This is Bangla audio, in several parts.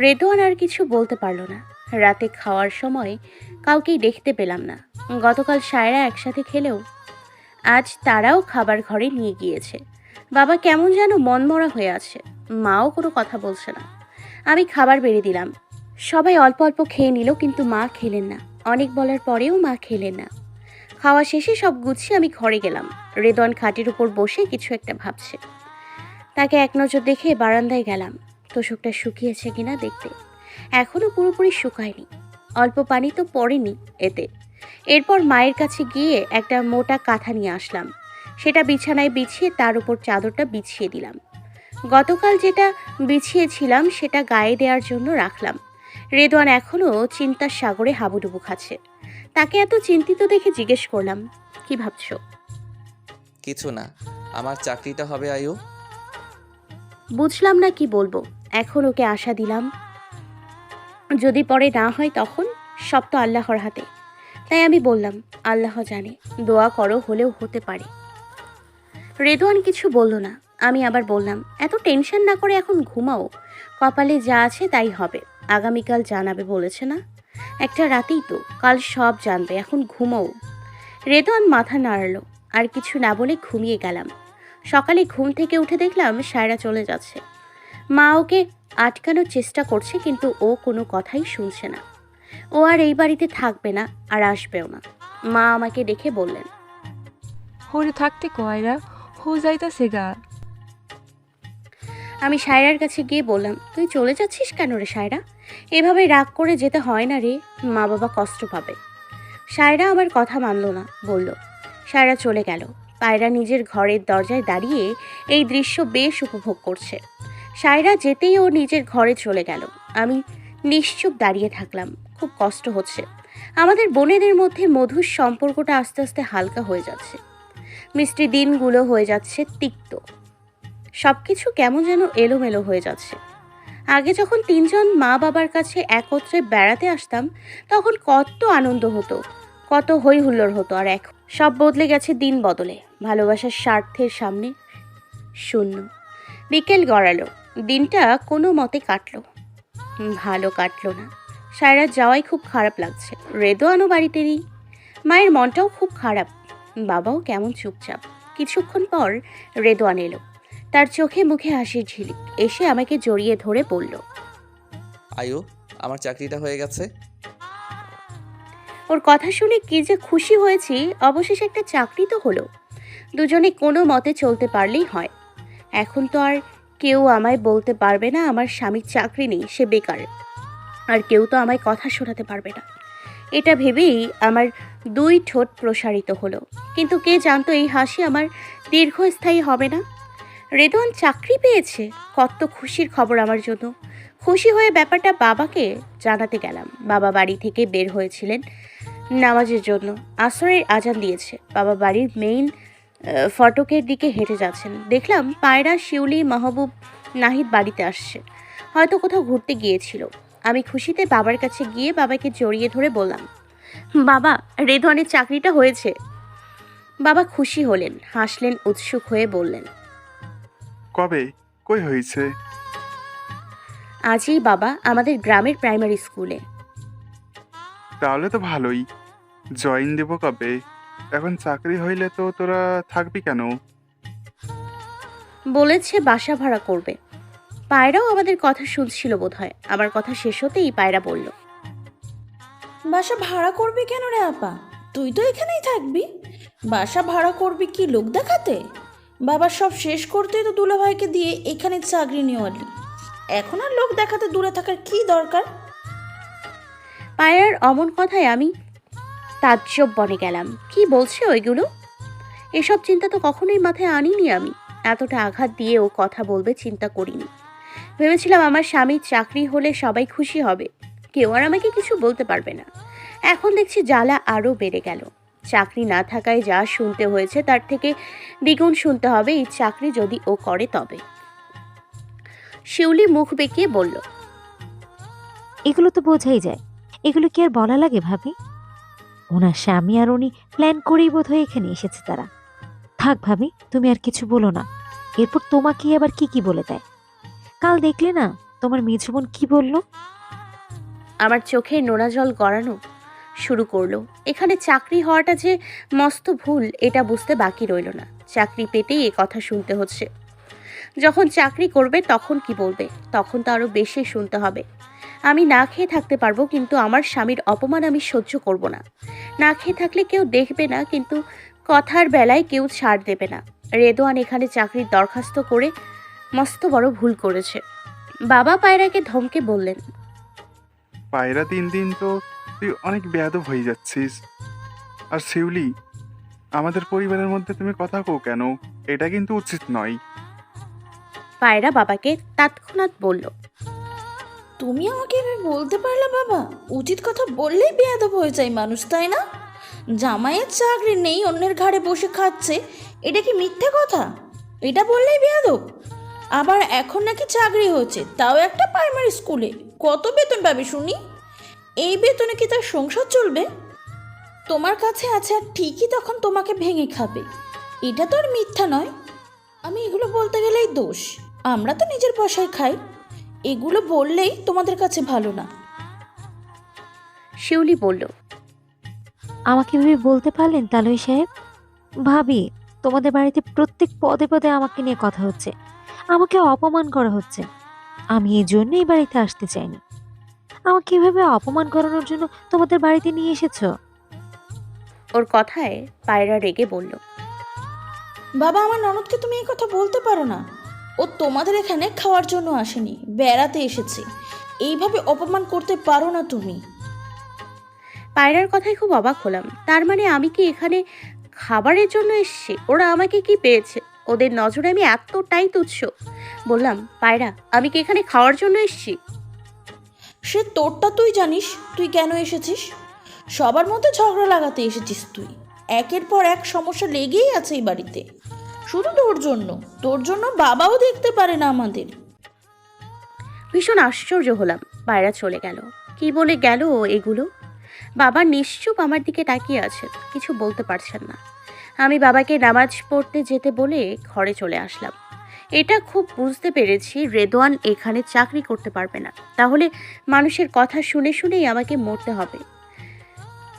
রেদোয়ান আর কিছু বলতে পারল না। রাতে খাওয়ার সময় কাউকেই দেখতে পেলাম না। গতকাল সায়রা একসাথে খেলেও আজ তারাও খাবার ঘরে নিয়ে গিয়েছে। বাবা কেমন যেন মনমরা হয়ে আছে। মাও কোনো কথা বলছে না। আমি খাবার বেড়ে দিলাম। সবাই অল্প অল্প খেয়ে নিল, কিন্তু মা খেলেন না। অনেক বলার পরেও মা খেলেন না। খাওয়া শেষে সব গুছিয়ে আমি ঘরে গেলাম। রেদন খাটের উপর বসে কিছু একটা ভাবছে। তাকে এক নজর দেখে বারান্দায় গেলাম। তোষকটা শুকিয়েছে কিনা দেখতে। এখনও পুরোপুরি শুকায়নি। অল্প পানি তো পড়েনি এতে। এরপর মায়ের কাছে গিয়ে একটা মোটা কাঁথা নিয়ে আসলাম। সেটা বিছানায় বিছিয়ে তার উপর চাদরটা বিছিয়ে দিলাম। গতকাল যেটা বিছিয়েছিলাম সেটা গায়ে দেওয়ার জন্য রাখলাম। রেদওয়ান এখনও চিন্তার সাগরে হাবুডুবু খাচ্ছে। তাকে এত চিন্তিত দেখে জিজ্ঞেস করলাম কি ভাবছ? কিছু না আমার চাকরিটা হবে আয়ু। বুঝলাম না কি বলব এখন ওকে আশা দিলাম। যদি পরে না হয় তখন সব তো আল্লাহর হাতে। তাই আমি বললাম আল্লাহ জানে দোয়া করো হলেও হতে পারে। রেদওয়ান কিছু বলল না আমি আবার বললাম এত টেনশন না করে এখন ঘুমাও কপালে যা আছে তাই হবে আগামীকাল জানাবে বলেছে না? একটা রাতেই তো কাল সব জানবে এখন ঘুমাও। রেদওয়ান মাথা নাড়ালো আর কিছু না বলে ঘুমিয়ে গেলাম। সকালে ঘুম থেকে উঠে দেখলাম সায়রা চলে যাচ্ছে। মা ওকে আটকানোর চেষ্টা করছে কিন্তু ও কোনো কথাই শুনছে না। ও আর এই বাড়িতে থাকবে না আর আসবেও না। মা আমাকে দেখে বললেন হরে থাকতে কয়রা হো যাইতাছে গা? আমি সায়রার কাছে গিয়ে বললাম তুই চলে যাচ্ছিস কেন রে সায়রা? এভাবে রাগ করে যেতে হয় না রে, মা বাবা কষ্ট পাবে। সায়রা আমার কথা মানলো না, বলল, সায়রা চলে গেল। পায়রা নিজের ঘরের দরজায় দাঁড়িয়ে এই দৃশ্য বেশ উপভোগ করছে। সায়রা যেতেই ও নিজের ঘরে চলে গেল। আমি নিশ্চুপ দাঁড়িয়ে থাকলাম, খুব কষ্ট হচ্ছে। আমাদের বোনেদের মধ্যে মধুর সম্পর্কটা আস্তে আস্তে হালকা হয়ে যাচ্ছে। মিষ্টি দিনগুলো হয়ে যাচ্ছে তিক্ত। সব কিছু কেমন যেন এলোমেলো হয়ে যাচ্ছে। আগে যখন তিনজন মা বাবার কাছে একত্রে বেড়াতে আসতাম, তখন কত আনন্দ হতো, কত হই হুল্লোড় হতো, আর এখন সব বদলে গেছে দিন বদলে, ভালোবাসার স্বার্থের সামনে শূন্য। বিকেল গড়ালো, দিনটা কোনো মতে কাটলো, ভালো কাটলো না। সায়রার যাওয়াই খুব খারাপ লাগছে রেদোয়ানও বাড়িতে নেই, মায়ের মনটাও খুব খারাপ, বাবাও কেমন চুপচাপ। কিছুক্ষণ পর রেদোয়ান এলো তার চোখে মুখে হাসির ঝিলিক। এসে আমাকে জড়িয়ে ধরে বলল আয়ু আমার চাকরিটা হয়ে গেছে? ওর কথা শুনে কি যে খুশি হয়েছি অবশেষে একটা চাকরি তো হলো। দুজনে কোনো মতে চলতে পারলেই হয়। এখন তো আর কেউ আমায় বলতে পারবে না আমার স্বামীর চাকরি নেই সে বেকার। আর কেউ তো আমায় কথা শোনাতে পারবে না। এটা ভেবেই আমার দুই ঠোঁট প্রসারিত হলো। কিন্তু কে জানতো এই হাসি আমার দীর্ঘস্থায়ী হবে না? রেদওয়ান চাকরি পেয়েছে। কত খুশির খবর আমার জন্য। খুশি হয়ে ব্যাপারটা বাবাকে জানাতে গেলাম। বাবা বাড়ি থেকে বের হয়েছিলেন নামাজের জন্য। আসরের আজান দিয়েছে। বাবা বাড়ির মেইন ফটকের দিকে হেঁটে যাচ্ছেন। দেখলাম পায়রা, শিউলি, মাহবুব, নাহিদ বাড়িতে আসছে। হয়তো কোথাও ঘুরতে গিয়েছিল। আমি খুশিতে বাবার কাছে গিয়ে বাবাকে জড়িয়ে ধরে বললাম, বাবা রেদওয়ানের চাকরিটা হয়েছে। বাবা খুশি হলেন, হাসলেন, উৎসুক হয়ে বললেন কবে? কই হয়েছে? আজই বাবা আমাদের গ্রামের প্রাইমারি স্কুলে। তাহলে তো ভালোই। জয়েন দেব কবে? এখন চাকরি হইলে তো তোরা থাকবি কেন? বলেছে বাসা ভাড়া করবে। পায়রাও আমাদের কথা শুনছিল বোধহয়। আমার কথা শেষ হতেই পায়রা বলল বাসা ভাড়া করবি কেন রে আপা? তুই তো এখানেই থাকবি। বাসা ভাড়া করবি কি লোক দেখাতে? বাবার সব শেষ করতেই তো দুলাভাইকে দিয়ে এখানে চাকরি নেওয়ালি এখন আর লোক দেখাতে দূরে থাকার কি দরকার? পায়রার অমন কথায় আমি তাজ্জব বনে গেলাম। কি বলছে ওইগুলো? এসব চিন্তা তো কখনোই মাথায় আনিনি আমি। এতটা আঘাত দিয়ে ও কথা বলবে চিন্তা করিনি। ভেবেছিলাম আমার স্বামীর চাকরি হলে সবাই খুশি হবে। কেউ আর আমাকে কিছু বলতে পারবে না। এখন দেখছি জ্বালা আরও বেড়ে গেল। চাকরি না থাকায় যা শুনতে হয়েছে তার থেকে দ্বিগুণ শুনতে হবে এই চাকরি যদি ও করে তবে। শিউলি মুখ বেঁকিয়ে বলল এগুলো তো বোঝাই যায়। এগুলো কি আর বলা লাগে ভাবি? ওনার স্বামী আর উনি প্ল্যান করেই বোধহয় এখানে এসেছে তারা। থাক ভাবি তুমি আর কিছু বলো না। এরপর তোমাকে আবার কি কি বলে দেয়? কাল দেখলে না তোমার মেঝো বোন কি বলল? আমার চোখে নোনা জল গড়ানো শুরু করল। এখানে চাকরি হওয়াটা যে মস্ত ভুল, এটা বুঝতে বাকি রইল না। চাকরি পেতেই এ কথা শুনতে হচ্ছে। যখন চাকরি করবে তখন কি বলবে? তখন তো আরও বেশি শুনতে হবে। আমি না খেয়ে থাকতে পারব, কিন্তু আমার স্বামীর অপমান আমি সহ্য করব না। না খেয়ে থাকলে কেউ দেখবে না, কিন্তু কথার বেলায় কেউ ছাড় দেবে না। রেদোয়ান এখানে চাকরির দরখাস্ত করে মস্ত বড় ভুল করেছে। বাবা পায়রাকে ধমকে বললেন, পায়রা তিন দিন তো তুই অনেক বেয়াদব হয়ে যাচ্ছিস। আর শিউলি, আমাদের পরিবারের মধ্যে তুমি কথা কো কেন? এটা কিন্তু উচিত নয়। পায়রা বাবাকে তৎক্ষণাৎ বলল, তুমি আমাকে এভাবে বলতে পারলে বাবা? উচিত কথা বললেই বেয়াদব হয়ে যায় মানুষ, তাই না? জামাইয়ের চাকরি নেই, অন্যের ঘাড়ে বসে খাচ্ছে। এটা কি মিথ্যে কথা? এটা বললেই বেয়াদব। আবার এখন নাকি চাকরি হচ্ছে তাও একটা প্রাইমারি স্কুলে কত বেতন পাবে শুনি? এই বেতনে কি তার সংসার চলবে? তোমার কাছে আছে আর ঠিকই তখন তোমাকে ভেঙে খাবে। এটা তো আর মিথ্যা নয়। আমি এগুলো বলতে গেলেই দোষ। আমরা তো নিজের পয়সায় খাই। এগুলো বললেই তোমাদের কাছে ভালো না। শিউলি বলল, আমাকে ভেবে বলতে পারলেন তালই সাহেব? ভাবি, তোমাদের বাড়িতে প্রত্যেক পদে পদে আমাকে নিয়ে কথা হচ্ছে। আমাকে অপমান করা হচ্ছে। আমি এই জন্যই বাড়িতে আসতে চাইনি। আমাকে এভাবে অপমান করানোর জন্য তোমাদের বাড়িতে নিয়ে এসেছ? ওর কথায় পায়রা রেগে বলল বাবা আমার ননদকে তুমি এই কথা বলতে পারো না। ও তোমাদের এখানে খাওয়ার জন্য আসেনি বেড়াতে এসেছে। এইভাবে অপমান করতে পারো না তুমি। পায়রার কথায় খুব অবাক হলাম। তার মানে আমি কি এখানে খাবারের জন্য এসেছি? ওরা আমাকে কি পেয়েছে? ওদের নজরে আমি এতটাই তুচ্ছ। বললাম পায়রা আমি কি এখানে খাওয়ার জন্য এসেছি? সে তোরটা তুই জানিস, তুই কেন এসেছিস? সবার মধ্যে ঝগড়া লাগাতে এসেছিস তুই। একের পর এক সমস্যা লেগেই আছে এই বাড়িতে। শুধু তোর জন্য তোর জন্য বাবাও দেখতে পারে না আমাদের। ভীষণ আশ্চর্য হলাম পায়রা চলে গেল। কি বলে গেল এগুলো? বাবা নিশ্চুপ আমার দিকে তাকিয়ে আছেন, কিছু বলতে পারছেন না। আমি বাবাকে নামাজ পড়তে যেতে বলে ঘরে চলে আসলাম। এটা খুব বুঝতে পেরেছি রেদওয়ান এখানে চাকরি করতে পারবে না। তাহলে মানুষের কথা শুনে শুনেই আমাকে মরতে হবে।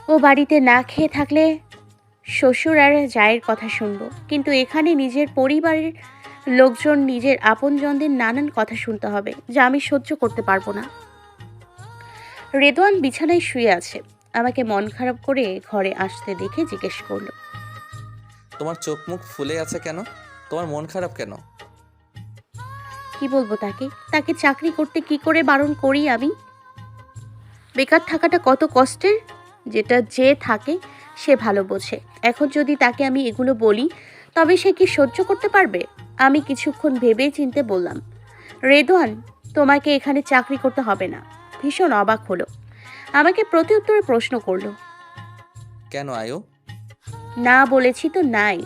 ও বাড়িতে না খেয়ে থাকলে শ্বশুর আর জায়ের কথা শুনব। কিন্তু এখানে নিজের পরিবারের লোকজন, নিজের আপনজনদের নানান কথা শুনতে হবে, যা আমি সহ্য করতে পারব না। রেদওয়ান বিছানায় শুয়ে আছে। আমাকে মন খারাপ করে ঘরে আসতে দেখে জিজ্ঞেস করল। তোমার চোখ মুখ ফুলে আছে কেন? তোমার মন খারাপ কেন? কি বলব তাকে? তাকে চাকরি করতে কি করে বারণ করি আমি? বেকার থাকাটা কত কষ্টের? যেটা যে থাকে সে ভালো বোঝে। এখন যদি তাকে আমি এগুলো বলি তবে সে কি সহ্য করতে পারবে? আমি কিছুক্ষণ ভেবে চিনতে বললাম রেদওয়ান তোমাকে এখানে চাকরি করতে হবে না। ভীষণ অবাক হলো। আমাকে প্রতি উত্তরে প্রশ্ন করল কেন আয়ো? না বলেছি তো নাই।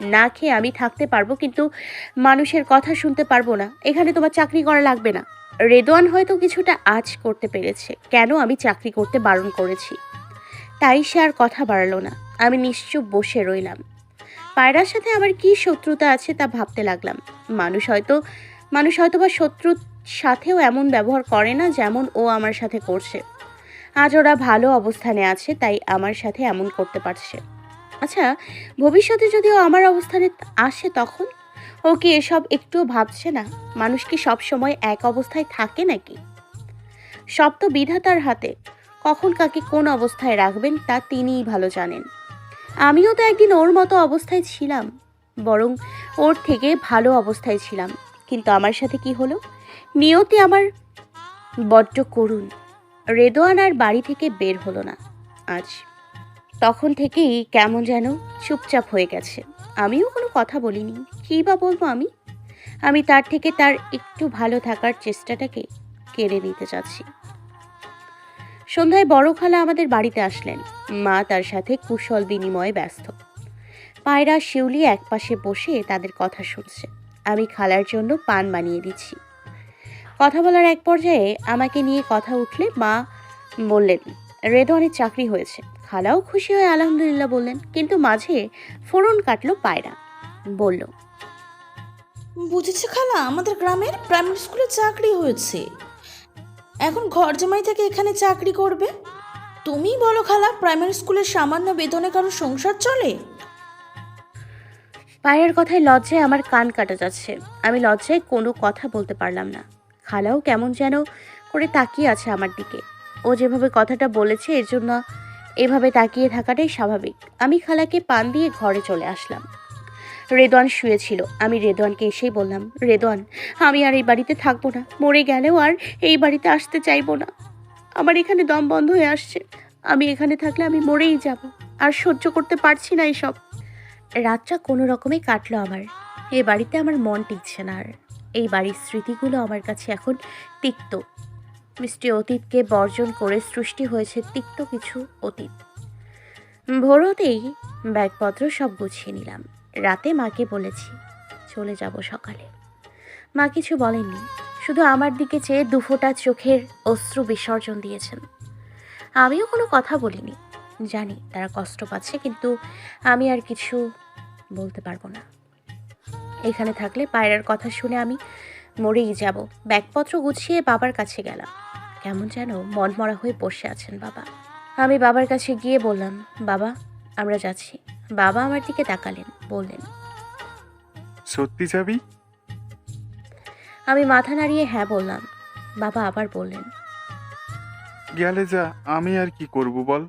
না খেয়ে আমি থাকতে পারব, কিন্তু মানুষের কথা শুনতে পারব না। এখানে তোমার চাকরি করা লাগবে না। রেদওয়ান হয়তো কিছুটা আজ করতে পেরেছে। কেন আমি চাকরি করতে বারণ করেছি? তাই সে আর কথা বাড়ালো না। আমি নিশ্চুপ বসে রইলাম। পায়রার সাথে আমার কি শত্রুতা আছে তা ভাবতে লাগলাম। মানুষ হয়তো মানুষ হয়তো বা শত্রুর সাথেও এমন ব্যবহার করে না যেমন ও আমার সাথে করছে। আজ ওরা ভালো অবস্থানে আছে, তাই আমার সাথে এমন করতে পারছে। আচ্ছা ভবিষ্যতে যদি ও আমার অবস্থানে আসে তখন? ও কি এসব একটুও ভাবছে না? মানুষ কি সব সময় এক অবস্থায় থাকে নাকি? সব তো বিধাতার হাতে। কখন কাকে কোন অবস্থায় রাখবেন তা তিনিই ভালো জানেন। আমিও তো একদিন ওর মতো অবস্থায় ছিলাম, বরং ওর থেকে ভালো অবস্থায় ছিলাম। কিন্তু আমার সাথে কি হলো? নিয়তি আমার বড্ড করুণ। রেদোয়ান আর বাড়ি থেকে বের হলো না। আজ তখন থেকেই কেমন যেন চুপচাপ হয়ে গেছে। আমিও কোনো কথা বলিনি। কী বা বলব আমি? আমি তার থেকে তার একটু ভালো থাকার চেষ্টাটাকে কেড়ে নিতে চাচ্ছি। সন্ধ্যায় বড় খালা আমাদের বাড়িতে আসলেন। মা তার সাথে কুশল বিনিময়ে ব্যস্ত। পায়রা শিউলি একপাশে বসে তাদের কথা শুনছে। আমি খালার জন্য পান বানিয়ে দিচ্ছি। কথা বলার এক পর্যায়ে আমাকে নিয়ে কথা উঠলে মা বললেন রেদওয়ানের চাকরি হয়েছে। খালাও খুশি হয়ে আলহামদুলিল্লাহ বললেন কিন্তু মাঝে ফোড়ন কাটলো পায়রা। বলল বুঝেছে খালা আমাদের গ্রামের প্রাইমারি স্কুলে চাকরি হয়েছে। এখন ঘর জামাই থেকে এখানে চাকরি করবে? তুমি বলো খালা প্রাইমারি স্কুলের সামান্য বেতনে কারও সংসার চলে? পায়ের কথায় লজ্জায় আমার কান কাটা যাচ্ছে। আমি লজ্জায় কোনো কথা বলতে পারলাম না। খালাও কেমন যেন করে তাকিয়ে আছে আমার দিকে। ও যেভাবে কথাটা বলেছে এর জন্য এভাবে তাকিয়ে থাকাটাই স্বাভাবিক। আমি খালাকে পান দিয়ে ঘরে চলে আসলাম। রেদওয়ান শুয়েছিল। আমি রেদওয়ানকে এসেই বললাম রেদওয়ান আমি আর এই বাড়িতে থাকব না। মরে গেলেও আর এই বাড়িতে আসতে চাইব না। আমার এখানে দম বন্ধ হয়ে আসছে। আমি এখানে থাকলে আমি মরেই যাব। আর সহ্য করতে পারছি না এসব। রাতটা কোনো রকমে কাটলো আমার। এ বাড়িতে আমার মন টিকছে না আর। এই বাড়ির স্মৃতিগুলো আমার কাছে এখন তিক্ত। মিষ্টি অতীতকে বর্জন করে সৃষ্টি হয়েছে তিক্ত কিছু অতীত। ভোরতেই ব্যাগপত্র সব গুছিয়ে নিলাম। রাতে মাকে বলেছি, চলে যাব সকালে। মা কিছু বলেননি, শুধু আমার দিকে চেয়ে দুফোটা চোখের অশ্রু বিসর্জন দিয়েছেন। আমিও কোনো কথা বলিনি। জানি তারা কষ্ট পাচ্ছে, কিন্তু আমি আর কিছু বলতে পারব না। এখানে থাকলে পায়রার কথা শুনে আমি মরেই যাব। ব্যাগপত্র গুছিয়ে বাবার কাছে গেলাম। কেমন যেন মনমরা হয়ে বসে আছেন বাবা। আমি বাবার কাছে গিয়ে বললাম বাবা আমরা যাচ্ছি। বাবা আমার দিকে তাকালেন বললেন সত্যি যাবি? আমি মাথা নাড়িয়ে হ্যাঁ বললাম। বাবা আবার বললেন গেলে যা আমি আর কি করব বল?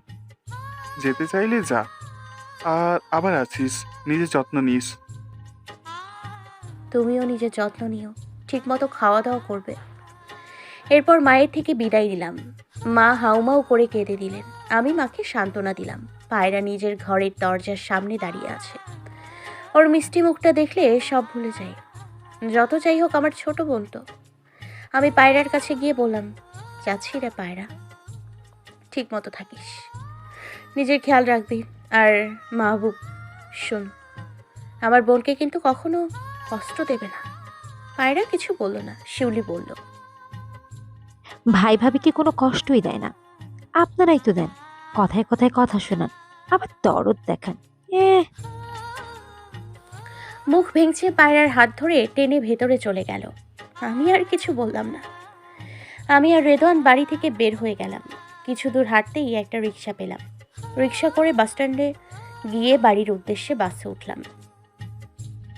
যেতে চাইলে যা আর আবার আছিস নিজে যত্ন নিস। তুমিও নিজের যত্ন নিও ঠিকমতো খাওয়া দাওয়া করবে। এরপর মায়ের থেকে বিদায় নিলাম। মা হাউমাউ করে কেঁদে দিলেন। আমি মাকে সান্ত্বনা দিলাম। পায়রা নিজের ঘরের দরজার সামনে দাঁড়িয়ে আছে। ওর মিষ্টি মুখটা দেখলে সব ভুলে যাই যত যাই হোক আমার ছোট বোন তো। আমি পায়রার কাছে গিয়ে বললাম, যাচ্ছি রে পায়রা। ঠিক মতো থাকিস। নিজের খেয়াল রাখবি। আর মাহবুব, শোন, আমার বোনকে কিন্তু কখনো কষ্ট দেবে না। পায়রা কিছু বলল না। শিউলি বলল ভাই ভাবিকে কোনো কষ্টই দেয় না। আপনারাই তো দেন, কথায় কথায় কথা শোনান, আবার দরদ দেখান। মুখ ভেঙছে পায়রার হাত ধরে টেনে ভেতরে চলে গেল। আমি আর কিছু বললাম না। আমি আর রেদওয়ান বাড়ি থেকে বের হয়ে গেলাম। কিছু দূর হাঁটতেই একটা রিক্সা পেলাম। রিক্সা করে বাসস্ট্যান্ডে গিয়ে বাড়ির উদ্দেশ্যে বাসে উঠলাম।